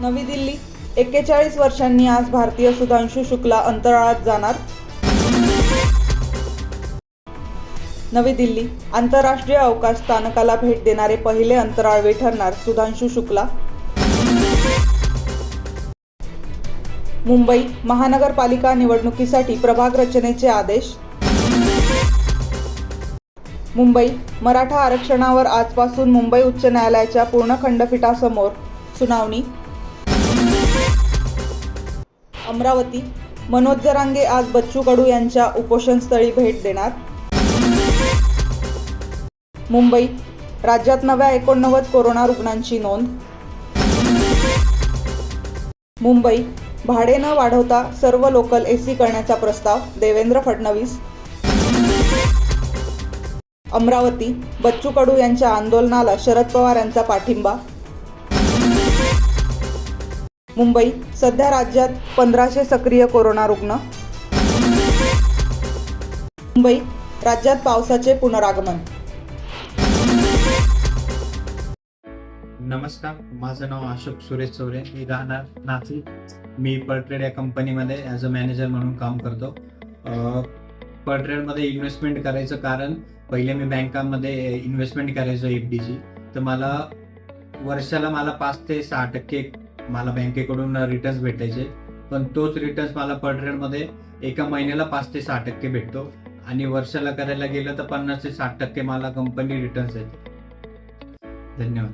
नवी दिल्ली. एक्केचाळीस वर्षांनी आज भारतीय सुधांशू शुक्ला अंतराळात जाणार. नवी दिल्ली. आंतरराष्ट्रीय अवकाश स्थानकाला भेट देणारे पहिले अंतराळवीर ठरणार सुधांशू शुक्ला. मुंबई. महानगरपालिका निवडणुकीसाठी प्रभाग रचनेचे आदेश. मुंबई. मराठा आरक्षणावर आजपासून मुंबई उच्च न्यायालयाच्या पूर्ण खंडपीठासमोर सुनावणी. अमरावती. मनोज जरांगे आज बच्चू कडू यांच्या उपोषणस्थळी भेट देणार. मुंबई. राज्यात नव्या एकोणनव्वद कोरोना रुग्णांची नोंद. मुंबई. भाडे न वाढवता सर्व लोकल एसी करण्याचा प्रस्ताव देवेंद्र फडणवीस. अमरावती. बच्चू कडू यांच्या आंदोलनाला शरद पवार यांचा पाठिंबा. मुंबई सध्या राज्यात पंधराशे सक्रिय कोरोना रुग्ण. मुंबई राज्यात पावसाचे पुनरागमन. नमस्कार माझं नाव अशोक सुरेश चौरे मी राहणार नाशिक. मी पर्ट्रेड या कंपनीमध्ये ॲज अ मॅनेजर म्हणून काम करतो. पर्ट्रेडमध्ये इन्व्हेस्टमेंट करायचं कारण पहिले मी बँकामध्ये इन्व्हेस्टमेंट करायचो एफ डीची तर मला वर्षाला मला पाच ते सहा टक्के मला बँकेकडून रिटर्न्स भेटायचे. पण तोच रिटर्न्स मला मध्ये एका महिन्याला पाच ते सहा टक्के भेटतो. आणि वर्षाला करायला गेलं तर पन्नास ते साठ टक्के मला कंपनी रिटर्न्स येते धन्यवाद.